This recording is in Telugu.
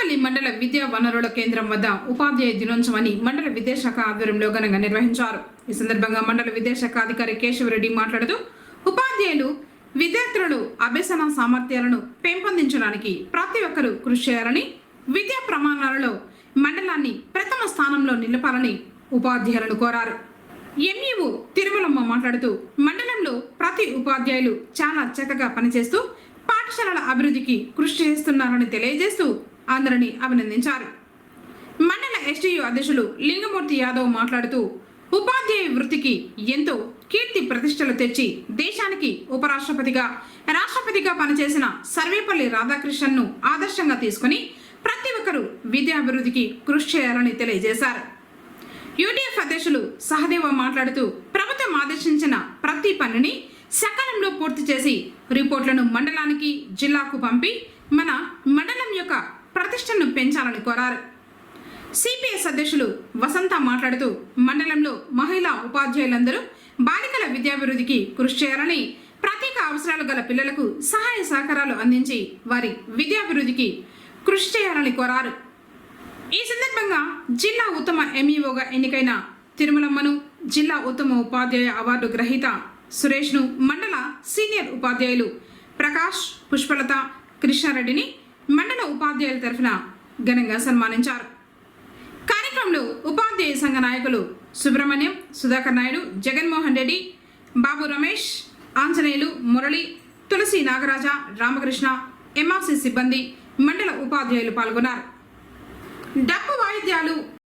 తాడేపల్లి మండల విద్యా వనరుల కేంద్రం వద్ద ఉపాధ్యాయ దినోత్సవాన్ని మండల విద్యాశాఖ ఆధ్వర్యంలో ఘనంగా నిర్వహించారు. ఈ సందర్భంగా మండల విద్యాశాఖ అధికారి కేశవరెడ్డి మాట్లాడుతూ ఉపాధ్యాయులు విద్యార్థులు అభ్యసన సామర్థ్యాలను పెంపొందించడానికి ప్రతి ఒక్కరూ కృషి చేయాలని విద్యా ప్రమాణాలలో మండలాన్ని ప్రథమ స్థానంలో నిలపాలని ఉపాధ్యాయులను కోరారు. ఎంఈఓ తిరుమలమ్మ మాట్లాడుతూ మండలంలో ప్రతి ఉపాధ్యాయులు చాలా చక్కగా పనిచేస్తూ పాఠశాలల అభివృద్ధికి కృషి చేస్తున్నారని తెలియజేస్తూ అందరినీ అభినందించారు. మండల ఎస్టీయూ అధ్యక్షులు లింగమూర్తి యాదవ్ మాట్లాడుతూ ఉపాధ్యాయ వృత్తికి ఎంతో కీర్తి ప్రతిష్టలు తెచ్చి దేశానికి ఉపరాష్ట్రపతిగా రాష్ట్రపతిగా పనిచేసిన సర్వేపల్లి రాధాకృష్ణన్ను ఆదర్శంగా తీసుకుని ప్రతి ఒక్కరూ విద్యాభివృద్ధికి కృషి చేయాలని తెలియజేశారు. యూటీఎఫ్ అధ్యక్షులు సహదేవ మాట్లాడుతూ ప్రభుత్వం ఆదేశించిన ప్రతి పనిని సకాలంలో పూర్తి చేసి రిపోర్ట్లను మండలానికి జిల్లాకు పంపి మన మండలం యొక్క ప్రతిష్టను పెంచాలని కోరారు. సిపిఎస్ అధ్యక్షులు వసంత మాట్లాడుతూ మండలంలో మహిళా ఉపాధ్యాయులందరూ బాలికల విద్యాభివృద్ధికి కృషి చేయాలని ప్రత్యేక అవసరాలు గల పిల్లలకు సహాయ సహకారాలు అందించి వారి విద్యాభివృద్ధికి కృషి చేయాలని కోరారు. ఈ సందర్భంగా జిల్లా ఉత్తమ ఎంఈఓగా ఎన్నికైన తిరుమలమ్మను జిల్లా ఉత్తమ ఉపాధ్యాయ అవార్డు గ్రహీత సురేష్ను మండల సీనియర్ ఉపాధ్యాయులు ప్రకాష్ పుష్పలత కృష్ణారెడ్డిని మండల ఉపాధ్యాయుల తరఫున ఘనంగా సన్మానించారు. కార్యక్రమంలో ఉపాధ్యాయ సంఘ నాయకులు సుబ్రహ్మణ్యం సుధాకర్ నాయుడు జగన్మోహన్ రెడ్డి బాబు రమేష్ ఆంజనేయులు మురళి తులసి నాగరాజ రామకృష్ణ ఎంఆర్సీ సిబ్బంది మండల ఉపాధ్యాయులు పాల్గొన్నారు. డప్పు వాయిద్యాలు